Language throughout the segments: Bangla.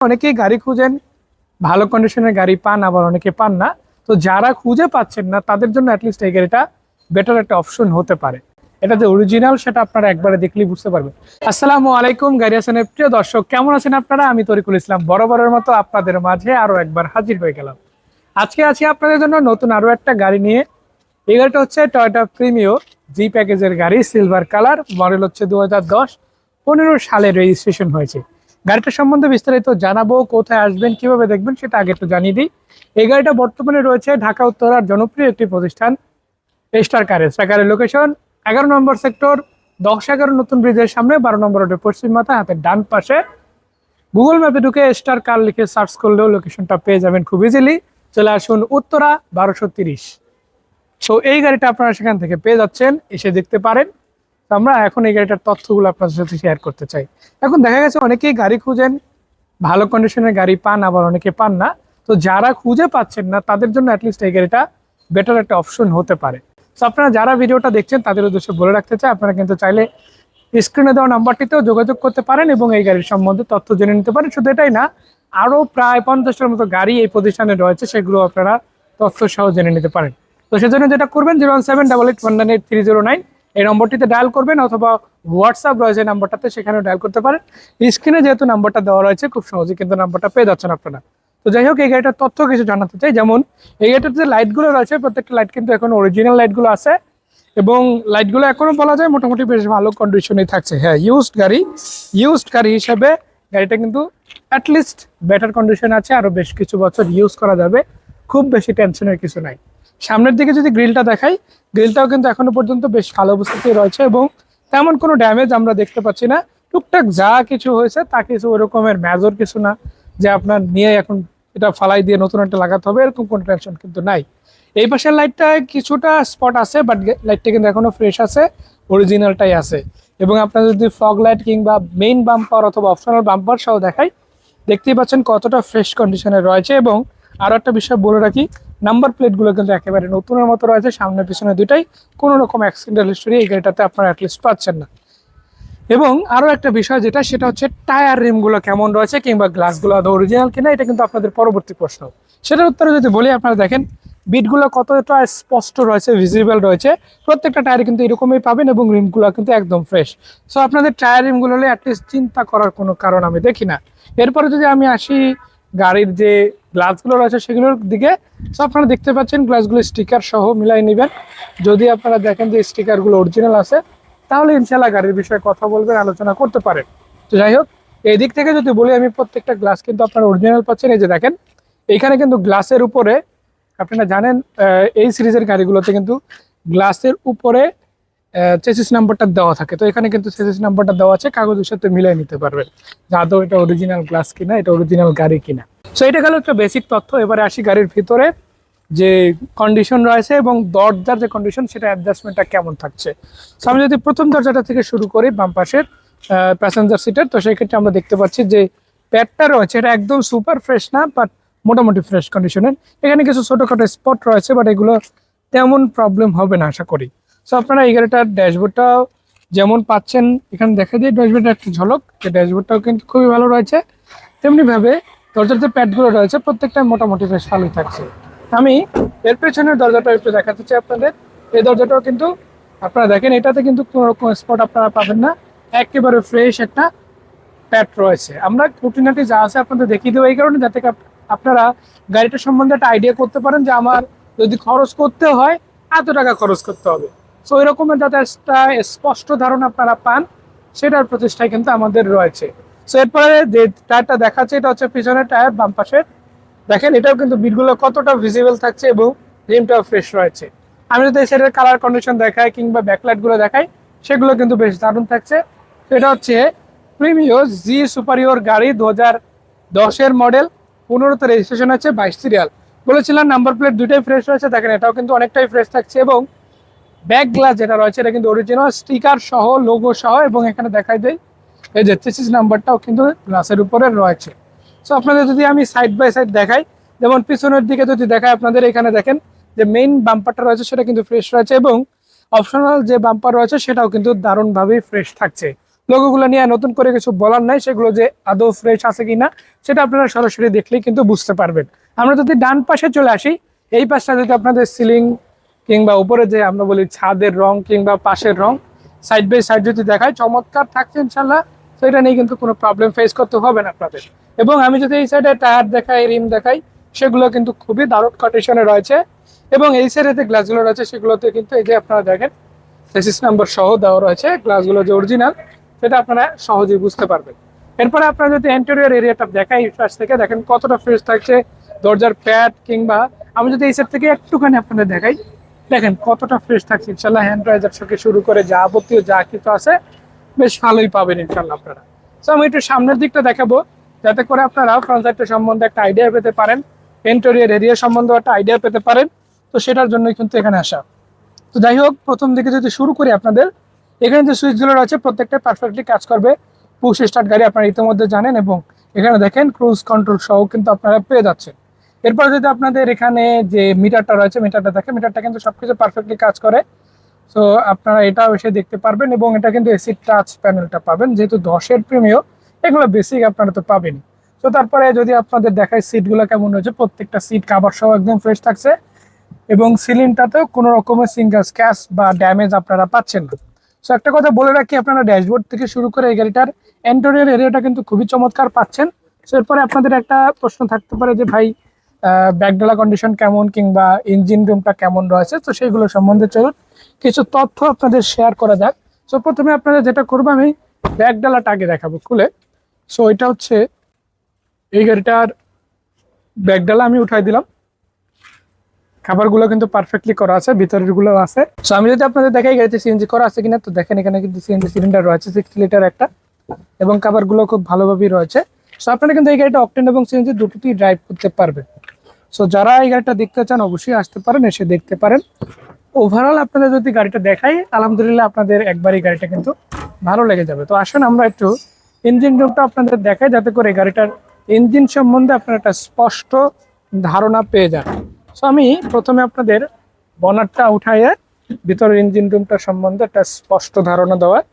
অনেকেই গাড়ি খুঁজেন, ভালো কন্ডিশনের গাড়ি পান, আবার অনেকে পান না। তো যারা খুঁজে পাচ্ছেন না, তাদের জন্য অ্যাটলিস্ট এই গাড়িটা বেটার একটা অপশন হতে পারে। এটা যে অরিজিনাল সেটা আপনারা একবারে দেখলেই বুঝতে পারবেন। আসসালামু আলাইকুম, গাড়ি হাসানের প্রিয় দর্শক। কেমন আছেন আপনারা? আমি তরিকুল ইসলাম। বরাবরের মতো আপনাদের মাঝে আরও একবার হাজির হয়ে গেলাম। আজকে আছি আপনাদের জন্য নতুন আরও একটা গাড়ি নিয়ে। এই গাড়িটা হচ্ছে টয়টা প্রিমিও জি প্যাকেজের গাড়ি সিলভার কালার মডেল হচ্ছে দু হাজার দশ। পনেরো সালে রেজিস্ট্রেশন হয়েছে। গাড়িটা সম্বন্ধে বিস্তারিত জানাব, কোথায় আসবেন, কীভাবে দেখবেন সেটা আগে একটু জানিয়ে দিই। এই গাড়িটা বর্তমানে রয়েছে ঢাকা উত্তরার জনপ্রিয় একটি প্রতিষ্ঠান, স্টার কারে। স্টার লোকেশন এগারো নম্বর সেক্টর দশ এগারো নতুন ব্রিজের সামনে, বারো নম্বর রোডের পশ্চিম মাথা, হাতের ডান পাশে। গুগল ম্যাপে ঢুকে স্টার কার লিখে সার্চ করলেও লোকেশনটা পেয়ে যাবেন খুব ইজিলি চলে আসুন উত্তরা বারোশো তিরিশ। সো এই গাড়িটা আপনারা সেখান থেকে পেয়ে যাচ্ছেন, এসে দেখতে পারেন। আমরা এখন এই গাড়িটার তথ্যগুলো আপনাদের সাথে শেয়ার করতে চাই। এখন দেখা গেছে অনেকেই গাড়ি খুঁজেন, ভালো কন্ডিশনের গাড়ি পান, আবার অনেকে পান না। তো যারা খুঁজে পাচ্ছেন না, তাদের জন্য অ্যাটলিস্ট এই গাড়িটা বেটার একটা অপশন হতে পারে। তো আপনারা যারা ভিডিওটা দেখছেন, তাদের উদ্দেশ্যে বলে রাখতে চাই, আপনারা কিন্তু চাইলে স্ক্রিনে দেওয়া নাম্বারটিতেও যোগাযোগ করতে পারেন এবং এই গাড়ির সম্বন্ধে তথ্য জেনে নিতে পারেন। শুধু এটাই না, আরও প্রায় পঞ্চাশটার মতো গাড়ি এই প্রতিষ্ঠানে রয়েছে সেগুলো আপনারা তথ্য সহ জেনে নিতে পারেন। তো সেজন্য যেটা করবেন zero one seven double eight one nine eight three zero nine এই নম্বরটিতে ডায়াল করবেন অথবা হোয়াটসঅ্যাপ রয়েছে নাম্বারটাতে সেখানে ডায়াল করতে পারেন। স্ক্রিনে যেহেতু নাম্বারটা দেওয়া রয়েছে, খুব সহজে কিন্তু নাম্বারটা পেয়ে যাচ্ছেন আপনারা। তো যাই হোক, এই গাড়িটার তথ্য কিছু জানাতে চাই। যেমন, এই গাড়িটার যে লাইটগুলো রয়েছে, প্রত্যেকটা লাইট কিন্তু এখন অরিজিনাল লাইটগুলো আছে এবং লাইটগুলো এখনও বলা যায় মোটামুটি বেশ ভালো কন্ডিশনেই থাকছে। হ্যাঁ ইউজড গাড়ি। ইউজড গাড়ি হিসেবে গাড়িটা কিন্তু অ্যাটলিস্ট বেটার কন্ডিশন আছে। আরও বেশ কিছু বছর ইউজ করা যাবে। খুব বেশি টেনশনের কিছু নাই। সামনের দিকে যদি গ্রিলটা দেখাই, গ্রিলটাও কিন্তু এখনও পর্যন্ত বেশ ভালো অবস্থাতে রয়েছে এবং তেমন কোনো ড্যামেজ আমরা দেখতে পাচ্ছি না। টুকটাক যা কিছু হয়েছে, তা কিছু ওই রকমের মেজর কিছু না যে আপনার নিয়ে এখন এটা ফালাই দিয়ে নতুন একটা লাগাতে হবে, এরকম কোনো টেনশন কিন্তু নাই। এই পাশের লাইটটায় কিছুটা স্পট আছে বাট লাইটটা কিন্তু এখনও ফ্রেশ আছে অরিজিনালটাই আছে। এবং আপনার যদি ফগ লাইট কিংবা মেইন বাম্পার অথবা অপশনাল বাম্পার সহ দেখাই, দেখতেই পাচ্ছেন কতটা ফ্রেশ কন্ডিশনে রয়েছে। এবং আরও একটা বিষয় বলে রাখি নাম্বার প্লেটগুলো কিন্তু একেবারে নতুনের মতো রয়েছে, সামনে, পিছনে দুটাই কোনো রকম অ্যাক্সিডেন্টাল হিস্টোরি এই গাড়িটাতে আপনারা অ্যাটলিস্ট পাচ্ছেন না। এবং আরও একটা বিষয় যেটা, সেটা হচ্ছে টায়ার রিমগুলো কেমন রয়েছে কিংবা গ্লাসগুলো আদৌ অরিজিনাল কিনা, এটা কিন্তু আপনাদের পরবর্তী প্রশ্ন। সেটার উত্তরে যদি বলি, আপনারা দেখেন বিটগুলো কতটা স্পষ্ট রয়েছে ভিজিবল রয়েছে। প্রত্যেকটা টায়ার কিন্তু এরকমই পাবেন এবং রিমগুলো কিন্তু একদম ফ্রেশ সো আপনাদের টায়ার রিমগুলো হলে অ্যাটলিস্ট চিন্তা করার কোনো কারণ আমি দেখি না। এরপরে যদি আমি আসি গাড়ির যে গ্লাসগুলো রয়েছে, সেগুলোর দিকে সো আপনারা দেখতে পাচ্ছেন গ্লাসগুলো স্টিকার সহ মিলাই নেবেন। যদি আপনারা দেখেন যে স্টিকারগুলো অরিজিনাল আছে, তাহলে ইনশাল্লাহ গাড়ির বিষয়ে কথা বলবেন, আলোচনা করতে পারেন। তো যাই হোক, এই দিক থেকে যদি বলি, আমি প্রত্যেকটা গ্লাস কিন্তু আপনারা অরিজিনাল পাচ্ছেন। এই যে দেখেন এখানে কিন্তু গ্লাসের উপরে, আপনারা জানেন এই সিরিজের গাড়িগুলোতে কিন্তু গ্লাসের উপরে চেসিস নাম্বারটা দেওয়া থাকে। তো এখানে কিন্তু চেসিস নাম্বারটা দেওয়া আছে, কাগজের সাথে মিলিয়ে নিতে পারবেন যে আদৌ এটা অরিজিনাল গ্লাস কিনা, এটা অরিজিনাল গাড়ি কিনা। সো এটা গেল একটা বেসিক তথ্য। এবারে আসি গাড়ির ভিতরে যে কন্ডিশন রয়েছে এবং দরজার যে কন্ডিশন সেটা অ্যাডজাস্টমেন্টটা কেমন থাকছে। সো আমি যদি প্রথম দরজাটা থেকে শুরু করি, বাম পাশের প্যাসেঞ্জার সিটের তো সেক্ষেত্রে আমরা দেখতে পাচ্ছি যে প্যাডটা রয়েছে। এটা একদম সুপার ফ্রেশ না বাট মোটামুটি ফ্রেশ কন্ডিশনের এখানে কিছু ছোটোখাটো স্পট রয়েছে বাট এগুলো তেমন প্রবলেম হবে না, আশা করি। সো আপনারা এই গাড়িটার ড্যাশবোর্ডটাও যেমন পাচ্ছেন, এখানে দেখা দিয়ে ড্যাশবোর্ডের একটা ঝলক ড্যাশবোর্ডটাও কিন্তু খুবই ভালো রয়েছে। তেমনিভাবে দরজার যে প্যাডগুলো রয়েছে, প্রত্যেকটা মোটামুটি বেশ ভালোই থাকছে। আমি এর পেছনের দরজাটা একটু দেখাতে চাই আপনাদের। এই দরজাটাও কিন্তু আপনারা দেখেন, এটাতে কিন্তু কোনো রকম স্পট আপনারা পাবেন না। একেবারে ফ্রেশ একটা প্যাড রয়েছে। আমরা খুঁটিনাটি যা আছে আপনাদের দেখিয়ে দেবো এই কারণে, যাতে আপ- আপনারা গাড়িটা সম্বন্ধে একটা আইডিয়া করতে পারেন যে আমার যদি খরচ করতে হয়, এত টাকা খরচ করতে হবে। সো ওই রকমের যাতে একটা স্পষ্ট ধারণা আপনারা পান, সেটার প্রচেষ্টায় কিন্তু আমাদের রয়েছে। সো এরপরে যে টায়ারটা দেখাচ্ছে, এটা হচ্ছে পিছনের টায়ার, বাম পাশের। দেখেন, এটাও কিন্তু বিটগুলো কতটা ভিজিবল থাকছে এবং রিমটাও ফ্রেশ রয়েছে। আমি যদি সেটার কালার কন্ডিশন দেখাই কিংবা ব্যাকলাইটগুলো দেখাই, সেগুলো কিন্তু বেশ দারুণ থাকছে। এটা হচ্ছে প্রিমিও জি সুপারিওর গাড়ি দু হাজার দশের মডেল পনেরোতে রেজিস্ট্রেশন আছে, বাইশ সিরিয়াল বলেছিলাম নাম্বার প্লেট দুইটাই ফ্রেশ রয়েছে, দেখেন, এটাও কিন্তু অনেকটাই ফ্রেশ থাকছে এবং ব্যাক গ্লাস যেটা রয়েছে, এটা কিন্তু অরিজিনাল স্টিকার সহ লোগো সহ, এবং এখানে দেখাই দেয় এই যে চেসিস নাম্বারটাও কিন্তু গ্লাসের উপরে রয়েছে। সো আপনাদের যদি আমি সাইড বাই সাইড দেখাই, যেমন পিছনের দিকে যদি দেখাই, আপনাদের এখানে দেখেন যে মেইন বাম্পারটা রয়েছে, সেটা কিন্তু ফ্রেশ রয়েছে এবং অপশনাল যে বাম্পার রয়েছে, সেটাও কিন্তু দারুণভাবেই ফ্রেশ থাকছে। লোগোগুলো নিয়ে নতুন করে কিছু বলার নাই, সেগুলো যে আদৌ ফ্রেশ আছে কিনা, সেটা আপনারা সরাসরি দেখলেই কিন্তু বুঝতে পারবেন। আমরা যদি ডান পাশে চলে আসি, এই পাশটা যদি আপনাদের সিলিং কিংবা উপরে যে আমরা বলি ছাদের রং কিংবা পাশের রং সাইড বাই সাইড যদি দেখায় চমৎকার থাকছে ইনশাল্লাহ। তো এটা নিয়ে কিন্তু কোনো প্রবলেম ফেস করতে হবে না আপনাদের। এবং আমি যদি এই সাইডে টায়ার দেখাই রিম দেখাই, সেগুলো কিন্তু খুবই দারুণ কন্ডিশনে রয়েছে। এবং এই সাইডে যে গ্লাসগুলো রয়েছে, সেগুলোতে কিন্তু এই যে আপনারা দেখেন সেসিস নাম্বার সহ দেওয়া রয়েছে গ্লাসগুলো যে অরিজিনাল সেটা আপনারা সহজেই বুঝতে পারবেন। এরপরে আপনারা যদি ইন্টেরিয়র এরিয়াটা দেখাই পাশ থেকে দেখেন কতটা ফ্রেশ থাকছে, দরজার প্যাড কিংবা আমি যদি এই সাইড থেকে একটুখানি আপনাদের দেখাই দেখেন কতটা ফ্রেশ থাকছে, ইনশাল্লাহ হ্যান্ড রাইজার থেকে শুরু করে যাবতীয় যা কিছু আছে, বেশ ভালোই পাবেন ইনশাল্লাহ আপনারা। তো আমি একটু সামনের দিকটা দেখাবো, যাতে করে আপনারা ফ্রন্ট সাইডটা সম্বন্ধে একটা আইডিয়া পেতে পারেন ইন্টেরিয়র এরিয়া সম্বন্ধে একটা আইডিয়া পেতে পারেন, তো সেটার জন্যই কিন্তু এখানে আসা। তো যাই হোক, প্রথম দিকে যদি শুরু করি আপনাদের, এখানে যে সুইচগুলো রয়েছে, প্রত্যেকটা পারফেক্টলি কাজ করবে। পুশ স্টার্ট গাড়ি আপনারা ইতিমধ্যে জানেন এবং এখানে দেখেন ক্রুজ কন্ট্রোল সহ কিন্তু আপনারা পেয়ে যাচ্ছেন। এরপর যদি আপনাদের এখানে যে মিটারটা রয়েছে, মিটারটা দেখেন, মিটারটা কিন্তু সবকিছু পারফেক্টলি কাজ করে। সো আপনারা এটাও এসে দেখতে পারবেন এবং এটা কিন্তু এসি টাচ প্যানেলটা পাবেন, যেহেতু দশের প্রিমিয় এগুলো বেসিক আপনারা তো পাবেনই। তো তারপরে যদি আপনাদের দেখায় সিটগুলো কেমন রয়েছে, প্রত্যেকটা সিট কাভার সহ একদম ফ্রেশ থাকছে এবং সিলিংটাতেও কোনো রকমের সিঙ্গেল স্ক্যাচ বা ড্যামেজ আপনারা পাচ্ছেন না। সো একটা কথা বলে রাখি, আপনারা ড্যাশবোর্ড থেকে শুরু করে এই গাড়িটার এন্টোরিয়ার এরিয়াটা কিন্তু খুবই চমৎকার পাচ্ছেন। সো এরপরে আপনাদের একটা প্রশ্ন থাকতে পারে যে, ভাই ব্যাকডালা কন্ডিশন কেমন কিংবা ইঞ্জিন রুমটা কেমন রয়েছে? তো সেইগুলো সম্বন্ধে চলুন। কিছু তথ্য আপনাদের শেয়ার করা যাক। সো প্রথমে আপনাদের যেটা করব, আমি ব্যাকডালাটা আগে দেখাবো খুলে। সো এটা হচ্ছে এই গাড়িটার ব্যাকডালা আমি উঠাই দিলাম। খাবারগুলো কিন্তু পারফেক্টলি করা আছে ভিতরেরগুলো আছে। সো আমি যদি আপনাদের দেখাই গাড়িতে সিএনজি করা আছে কিনা, তো দেখেন এখানে কিন্তু সিএনজি সিলিন্ডার রয়েছে সিক্সটি লিটার একটা। এবং খাবারগুলো খুব ভালোভাবেই রয়েছে। সো আপনারা কিন্তু এই গাড়িটা অকটেন এবং সিএনজি দুটোতেই ড্রাইভ করতে পারবেন। সো যারা এই গাড়িটা দেখতে চান, অবশ্যই আসতে পারেন, এসে দেখতে পারেন। ওভারঅল আপনাদের যদি গাড়িটা দেখাই, আলহামদুলিল্লাহ আপনাদের একবারই গাড়িটা কিন্তু ভালো লেগে যাবে। তো আসুন, আমরা একটু ইঞ্জিন রুমটা আপনাদের দেখাই, যাতে করে গাড়িটার ইঞ্জিন সম্বন্ধে আপনারা একটা স্পষ্ট ধারণা পেয়ে যান। সো আমি প্রথমে আপনাদের বনারটা উঠাইয়ে, ভিতরের ইঞ্জিন রুমটা সম্বন্ধে একটা স্পষ্ট ধারণা দেওয়ার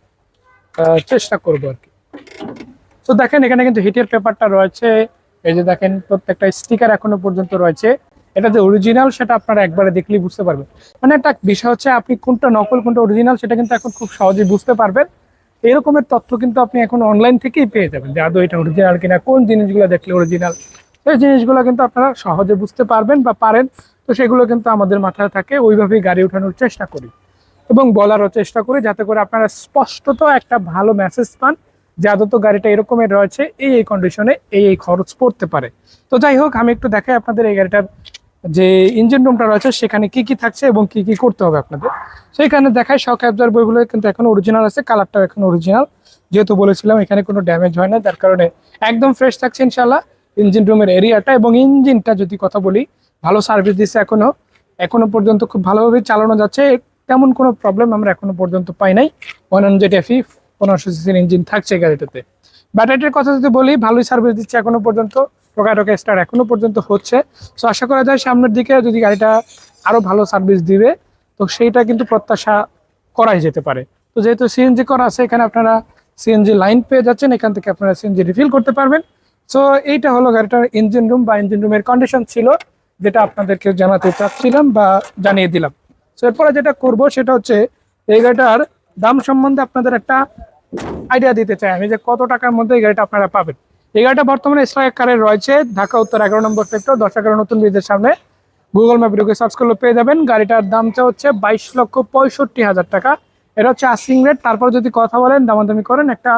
চেষ্টা করব আর কি। তো দেখেন, এখানে কিন্তু হিটের পেপারটা রয়েছে এই যে দেখেন, প্রত্যেকটা স্টিকার এখনও পর্যন্ত রয়েছে। এটা যে অরিজিনাল সেটা আপনারা একবারে দেখলেই বুঝতে পারবেন। মানে একটা বিষয় হচ্ছে, আপনি কোনটা নকল, কোনটা অরিজিনাল সেটা কিন্তু এখন খুব সহজেই বুঝতে পারবেন। এরকমের তথ্য কিন্তু আপনি এখন অনলাইন থেকেই পেয়ে যাবেন, যে আদৌ এটা অরিজিনাল কিনা, কোন জিনিসগুলো দেখলে অরিজিনাল সেই জিনিসগুলো কিন্তু আপনারা সহজে বুঝতে পারবেন বা পারেন। তো সেগুলো কিন্তু আমাদের মাথায় থাকে, ওইভাবেই গাড়ি ওঠানোর চেষ্টা করি। এবং বলারও চেষ্টা করি, যাতে করে আপনারা স্পষ্টত একটা ভালো মেসেজ পান। যে আদত গাড়িটা এরকমের রয়েছে, এই এই কন্ডিশনে এই এই খরচ পড়তে পারে। তো যাই হোক, আমি একটু দেখাই আপনাদের এই গাড়িটার যে ইঞ্জিন রুমটা রয়েছে, সেখানে কি কি থাকছে এবং কি কি করতে হবে আপনাদের। সেখানে দেখায় শক অ্যাবজার বইগুলো কিন্তু এখন অরিজিনাল আছে কালারটাও এখন অরিজিনাল যেহেতু বলেছিলাম, এখানে কোনো ড্যামেজ হয় না, যার কারণে একদম ফ্রেশ থাকছে ইনশাল্লাহ ইঞ্জিন রুমের এরিয়াটা এবং ইঞ্জিনটা যদি কথা বলি, ভালো সার্ভিস দিচ্ছে এখনও এখনও পর্যন্ত খুব ভালোভাবে চালানো যাচ্ছে, তেমন কোনো প্রবলেম আমরা এখনও পর্যন্ত পাই নাই। ওয়ান হান্ড্রেড এফি পনেরোশো সিসির ইঞ্জিন থাকছে গাড়িটাতে। ব্যাটারির কথা যদি বলি, ভালোই সার্ভিস দিচ্ছে এখনও পর্যন্ত। টোকা টোকা স্টার এখনও পর্যন্ত হচ্ছে। তো আশা করা যায় সামনের দিকে যদি গাড়িটা আরও ভালো সার্ভিস দিবে, তো সেইটা কিন্তু প্রত্যাশা করাই যেতে পারে। তো যেহেতু সিএনজি করা আছে, এখানে আপনারা সিএনজি লাইন পেয়ে যাচ্ছেন। এখান থেকে আপনারা সিএনজি রিফিল করতে পারবেন। সো এইটা হলো গাড়িটার ইঞ্জিন রুম বা ইঞ্জিন রুমের কন্ডিশন ছিল, যেটা আপনাদেরকে জানাতে চাচ্ছিলাম বা জানিয়ে দিলাম। সো এরপরে যেটা করব, সেটা হচ্ছে এই গাড়িটার দাম সম্বন্ধে আপনাদের একটা আইডিয়া দিতে চাই আমি যে কত টাকার মধ্যে এই গাড়িটা আপনারা পাবেন। এই গাড়িটা বর্তমানে স্ট্রাইক কারে রয়েছে, ঢাকা, উত্তর এগারো নম্বর সেক্টর দশ এগারো নতুন ব্রিজের সামনে। গুগল ম্যাপ ঢুকে সার্চ করলে পেয়ে যাবেন। গাড়িটার দামটা হচ্ছে বাইশ লক্ষ পঁয়ষট্টি হাজার টাকা। এটা হচ্ছে আসিং রেট তারপর যদি কথা বলেন, দামাদামি করেন, একটা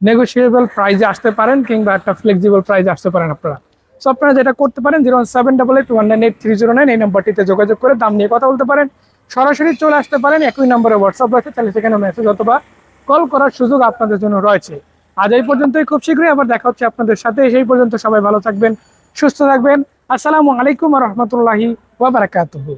নেগোসিয়েবল প্রাইজে আসতে পারেন, কিংবা একটা ফ্লেক্সিবল প্রাইজে আসতে পারেন আপনারা। সো আপনারা যেটা করতে পারেন zero one seven double eight one nine eight three zero nine এই নাম্বারটিতে যোগাযোগ করে দাম নিয়ে কথা বলতে পারেন। সরাসরি চলে আসতে পারেন একই নম্বরে হোয়াটসঅ্যাপ রয়েছে, তাহলে সেখানে মেসেজ অথবা কল করার সুযোগ আপনাদের জন্য রয়েছে। আজ এই পর্যন্তই, খুব শীঘ্রই আবার দেখা হচ্ছে আপনাদের সাথে। সেই পর্যন্ত সবাই ভালো থাকবেন, সুস্থ থাকবেন। আসসালামু আলাইকুম রহমতুল্লাহি ওয়াবারাকাতুহু